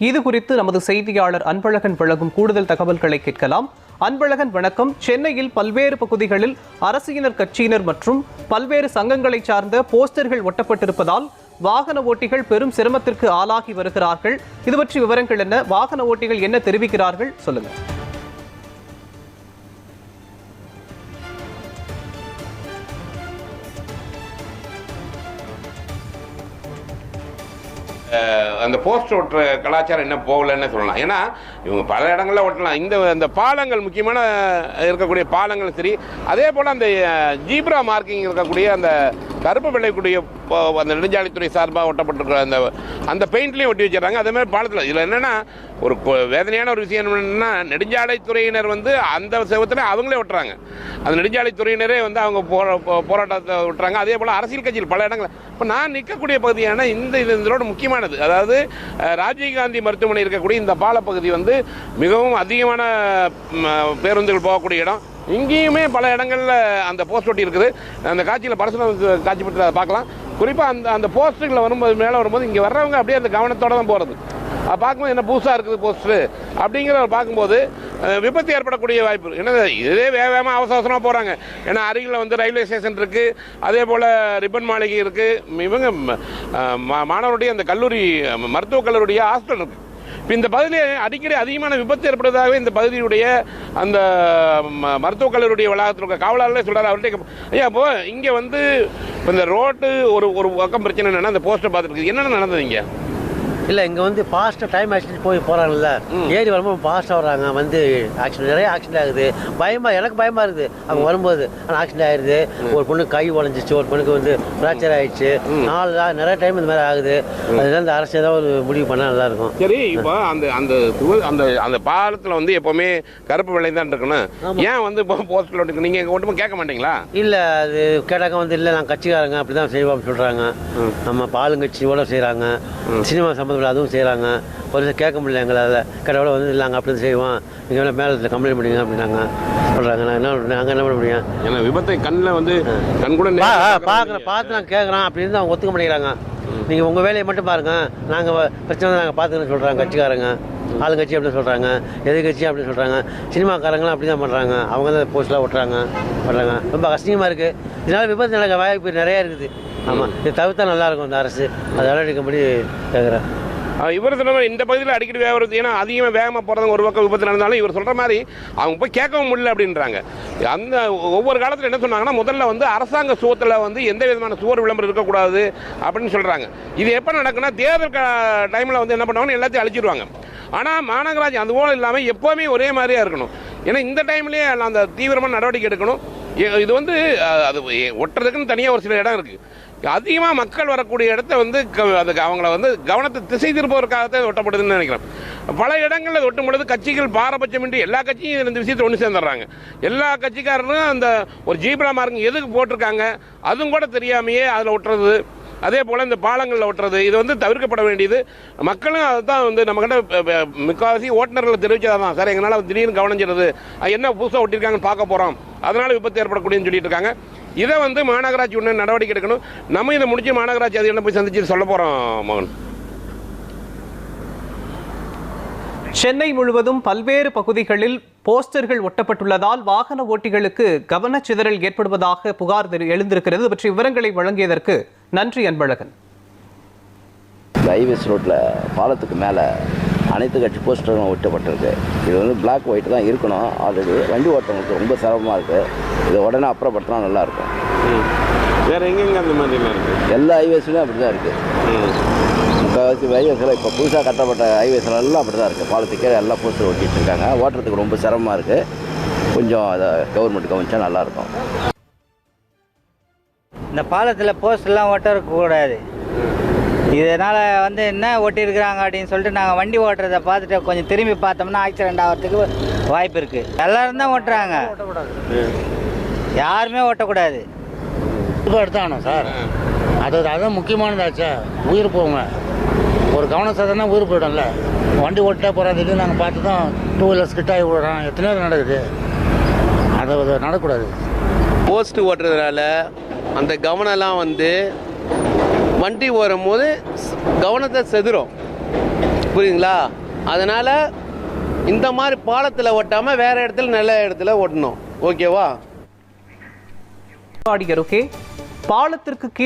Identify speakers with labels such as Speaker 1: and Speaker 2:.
Speaker 1: இது குறித்து நமது செய்தியாளர் அன்பழகன் வழங்கும் கூடுதல் தகவல்களை கேட்கலாம். அன்பழகன் வணக்கம். சென்னையில் பல்வேறு பகுதிகளில் அரசியினர் கட்சியினர் மற்றும் பல்வேறு சங்கங்களை சார்ந்த போஸ்டர்கள் ஒட்டப்பட்டிருப்பதால் வாகன ஓட்டிகள் பெரும் சிரமத்திற்கு ஆளாகி வருகிறார்கள். இது பற்றி விவரங்கள் என்ன? வாகன ஓட்டிகள் என்ன தெரிவிக்கிறார்கள்? சொல்லுங்க.
Speaker 2: அந்த போஸ்ட் ஓட்டுற கலாச்சாரம் என்ன போகலன்னு சொல்லலாம். ஏன்னா இவங்க பல இடங்களில் ஓட்டலாம். இந்த அந்த பாலங்கள் முக்கியமான இருக்கக்கூடிய பாலங்களும் சரி அதே போல் அந்த ஜீப்ரா மார்க்கிங் இருக்கக்கூடிய அந்த கருப்பு வெள்ளைக்கூடிய அந்த நெடுஞ்சாலைத்துறை சார்பாக ஒட்டப்பட்டிருக்கிற அந்த அந்த பெயிண்ட்லேயும் ஒட்டி வச்சிடறாங்க. அதே மாதிரி பாலத்தில். இதில் என்னென்னா ஒரு வேதனையான ஒரு விஷயம் என்னென்னா நெடுஞ்சாலைத்துறையினர் வந்து அந்த செவத்தில் அவங்களே ஒட்டுறாங்க. அந்த நெடுஞ்சாலைத்துறையினரே வந்து அவங்க போரா போ- போராட்டத்தை விட்டுறாங்க அதே போல் அரசியல் கட்சியில் பல இடங்கள் இப்போ நான் நிற்கக்கூடிய பகுதியான இந்த இது இதோட முக்கியமானது. அதாவது ராஜீவ்காந்தி மருத்துவமனை இருக்கக்கூடிய இந்த பாலப்பகுதி வந்து மிகவும் அதிகமான பேருந்துகள் போகக்கூடிய இடம். இங்கேயுமே பல இடங்களில் அந்த போஸ்ட் ஒட்டி இருக்குது. அந்த காட்சியில் பரசுரம் காட்சி பற்றி அதை பார்க்கலாம். குறிப்பாக அந்த அந்த போஸ்ட்டுகளில் வரும்போது மேலே வரும்போது இங்கே வர்றவங்க அப்படியே அந்த கவனத்தோடு தான் போகிறது பார்க்கும்போது என்ன புதுசாக இருக்குது போஸ்ட்டு அப்படிங்கிறத பார்க்கும்போது விபத்து ஏற்படக்கூடிய வாய்ப்பு இருக்கு. ஏன்னா இதே வேக வேகமாக அவசர அவசரமாக போகிறாங்க ஏன்னா அருகில் வந்து ரயில்வே ஸ்டேஷன் இருக்குது அதே போல் ரிப்பன் மாளிகை இருக்குது இவங்க ம- மா- மாணவருடைய அந்த கல்லூரி மருத்துவக் கல்லூரிய ஹாஸ்டல் இருக்குது இந்த பகுதியில் அடிக்கடி அதிகமான விபத்து ஏற்படுவதாகவே இந்த பகுதியுடைய அந்த ம- மருத்துவக் கல்லூரியுடைய வளாகத்தில் இருக்க காவலாளர்களே சொல்கிறார் அவர்கிட்ட ஐயா இப்போ இங்கே வந்து இந்த ரோட்டு ஒரு ஒரு பக்கம் பிரச்சனை என்னென்னா அந்த போஸ்டர் பார்த்துருக்கு என்னென்ன நடந்தது இங்கே?
Speaker 3: இல்லை இங்கே வந்து ஃபாஸ்ட்டாக டைம் ஆக்சிடென்ட் போய் போகிறாங்கல்ல ஏறி வரும்போது ஃபாஸ்ட்டாக வர்றாங்க. வந்து ஆக்சிடென்ட் நிறைய ஆக்சிடென்ட் ஆகுது. பயமாக எனக்கு பயமாக இருக்குது. அவங்க வரும்போது ஆனால் ஆக்சிடென்ட் ஆயிடுது ஒரு பொண்ணு கை உடஞ்சிச்சு ஒரு பொண்ணுக்கு வந்து ஃப்ராக்சர் ஆயிடுச்சு. நாலு நிறைய டைம் இந்த மாதிரி ஆகுது. அதனால இந்த அரசு ஏதாவது ஒரு முடிவு பண்ணால் நல்லாயிருக்கும்
Speaker 2: சரி இப்போ அந்த அந்த அந்த அந்த பாலத்தில் வந்து எப்போவுமே கருப்பு வெள்ளை தான் இருக்கணும். ஏன் வந்து இப்போ போஸ்டர் இருக்கு நீங்கள் ஒன்றுமே கேட்க மாட்டீங்களா?
Speaker 3: இல்லை அது கேட்டாக்க வந்து இல்லை நான் கட்சிக்காரங்க. அப்படி தான் செய்வோம் சொல்கிறாங்க நம்ம பாலுங்கட்சியோட செய்கிறாங்க சினிமா சம்மந்தப்பட்ட அதுவும் செய்கிறாங்க ஒரு கேட்க முடியல எங்களால். கடவுளை வந்து நாங்கள் அப்படி செய்வோம் நீங்கள் வேணால் மேலே கம்ப்ளைண்ட் பண்ணுங்க அப்படின்னாங்க. சொல்கிறாங்க நான் என்ன நாங்கள் என்ன பண்ண முடியும்?
Speaker 2: ஏன்னா விபத்தை கண்ணில் வந்து கண் கூட
Speaker 3: பார்க்குறேன்? பார்த்து நான் கேட்குறேன் அப்படின்னு அவங்க ஒத்துக்க மாட்டேங்கிறாங்க. நீங்கள் உங்கள் வேலையை மட்டும் பாருங்கள் நாங்கள் பிரச்சனை நாங்கள் பார்த்துக்கணும்னு சொல்கிறாங்க கட்சிக்காரங்க. ஆளுங்கட்சி அப்படின்னு சொல்கிறாங்க எதிர்கட்சி அப்படின்னு சொல்கிறாங்க சினிமாக்காரங்களும் அப்படி தான் பண்ணுறாங்க அவங்க தான் போஸ்ட்லாம் ஓட்டுறாங்க. பண்ணுறாங்க ரொம்ப கஷ்டமாக இருக்குது இதனால் விபத்து நடக்க வாய்ப்பு நிறையா இருக்குது. ஆமாம் இது தவிர்த்தா நல்லாயிருக்கும் இந்த அரசு. அதை எடுக்கும்படி கேட்குறேன்
Speaker 2: இவர் சொன்ன மாதிரி இந்த பகுதியில் அடிக்கடி வேக வருது. ஏன்னா அதிகமாக வேகமாக போகிறவங்க ஒரு பக்கம் விபத்து நடந்தாலும் இவர் சொல்கிற மாதிரி அவங்க போய் கேட்கவும் முடியல அப்படின்றாங்க. அந்த ஒவ்வொரு காலத்தில் என்ன சொன்னாங்கன்னா முதல்ல வந்து அரசாங்க சுவத்தில் வந்து எந்த விதமான சுவர் விளம்பரம் இருக்கக்கூடாது அப்படின்னு சொல்கிறாங்க இது எப்போ நடக்குன்னா தேர்தல் டைமில் வந்து என்ன பண்ணுவாங்கன்னா எல்லாத்தையும் அழிச்சிருவாங்க. ஆனால் மாநகராட்சி அது போல இல்லாமல் எப்போவுமே ஒரே மாதிரியாக இருக்கணும். ஏன்னா இந்த டைம்லேயே அந்த தீவிரமான நடவடிக்கை எடுக்கணும். இது வந்து அது ஒட்டுறதுக்குன்னு தனியாக ஒரு சில இடம் இருக்குது அதிகமாக மக்கள் வரக்கூடிய இடத்த வந்து க- அதுக்கு அவங்கள வந்து கவனத்தை திசை திருப்பதற்காகத்தான் ஒட்டப்படுதுன்னு நினைக்கிறேன். பல இடங்களில் ஒட்டும் பொழுது கட்சிகள் பாரபட்சமின்றி எல்லா கட்சியும் இந்த விஷயத்தை ஒன்று சேர்ந்துடுறாங்க. எல்லா கட்சிக்காரரும் அந்த ஒரு ஜீப்ரா மார்க் எதுக்கு போட்டிருக்காங்க அதுவும் கூட தெரியாமையே அதில் ஒட்டுறது. அதே போல் இந்த பாலங்களில் ஒட்டுறது இது வந்து தவிர்க்கப்பட வேண்டியது. மக்களும் அதுதான் வந்து நம்மக்கிட்ட ப- முக்கால்வாசி ஓட்டுநர்கள் தெரிவிச்சதா தான். சார் எங்களால் திடீர்னு கவனிச்சிருது அது என்ன புதுசாக ஒட்டியிருக்காங்கன்னு பார்க்க போகிறோம் அதனால் விபத்து ஏற்படக்கூடியன்னு சொல்லிட்டு இருக்காங்க. இதை வந்து மாநகராட்சி உடனே நடவடிக்கை எடுக்கணும். நம்ம இதை முடிச்சு மாநகராட்சி அதிகாரி போய் சந்திச்சு சொல்ல போகிறோம் மோகன்.
Speaker 1: சென்னை முழுவதும் பல்வேறு பகுதிகளில் போஸ்டர்கள் ஒட்டப்பட்டுள்ளதால் வாகன ஓட்டிகளுக்கு கவனச்சிதறல் ஏற்படுவதாக புகார் தெரி- எழுந்திருக்கிறது. பற்றி விவரங்களை வழங்கியதற்கு நன்றி அன்பழகன்.
Speaker 4: ஹைவேஸ் ரோட்டில் பாலத்துக்கு மேலே அனைத்து கட்சி போஸ்டரும் ஒட்டப்பட்டிருக்கு. இது வந்து பிளாக் ஒயிட் தான் இருக்கணும். ஆல்ரெடி வண்டி ஓட்டுறவங்களுக்கு ரொம்ப சிரமமாக இருக்குது இதை உடனே அப்புறப்படுத்தினா நல்லாயிருக்கும்.
Speaker 2: வேற எங்கெங்க அந்த மாதிரிலாம் இருக்கு?
Speaker 4: எல்லா ஹைவேஸ்லையும் அப்படி தான் இருக்குது முக்கால்வாசி ஹைவேஸில் இப்போ புதுசாக கட்டப்பட்ட ஹைவேஸ்ல எல்லாம் அப்படி தான் இருக்குது பாலத்துக்கே எல்லாம் போஸ்டர் ஒட்டிட்டு இருக்காங்க. ஓட்டுறதுக்கு ரொம்ப சிரமமாக இருக்குது கொஞ்சம் அதை கவர்மெண்ட் கவனிச்சா நல்லாயிருக்கும்.
Speaker 5: இந்த பாலத்தில் போஸ்ட்லாம் ஒட்டக்கூடாது. இதனால் வந்து என்ன ஒட்டியிருக்கிறாங்க அப்படின்னு சொல்லிட்டு நாங்கள் வண்டி ஓட்டுறதை பார்த்துட்டு கொஞ்சம் திரும்பி பார்த்தோம்னா ஆக்சிடென்ட் ஆகிறதுக்கு வாய்ப்பு இருக்குது எல்லாரும் தான் ஓட்டுறாங்க. யாருமே ஓட்டக்கூடாது.
Speaker 6: இப்போ எடுத்தாகணும் சார். அது அதுதான் முக்கியமானதாச்சே. உயிர் போங்க. ஒரு கவனம் சாதனா உயிர் போயிடும்ல. வண்டி ஓட்டா போகிறதுக்கு நாங்கள் பார்த்து தான் டூ வீலர்ஸ் கிட்ட ஆகி விடுறோம். எத்தனையோ நடக்குது. அது அது நடக்கூடாது.
Speaker 7: போஸ்ட் ஓட்டுறதுனால அந்த கவனம்லாம் வந்து வண்டி ஓடும் போது கவனத்தை செதுரும். புரியுதுங்களா? அதனால் இந்த மாதிரி பாலத்தில் ஓட்டாமல் வேறு இடத்துல நல்ல இடத்துல ஓட்டணும். ஓகேவா?
Speaker 1: ஓகே பாலத்திற்கு கீழ்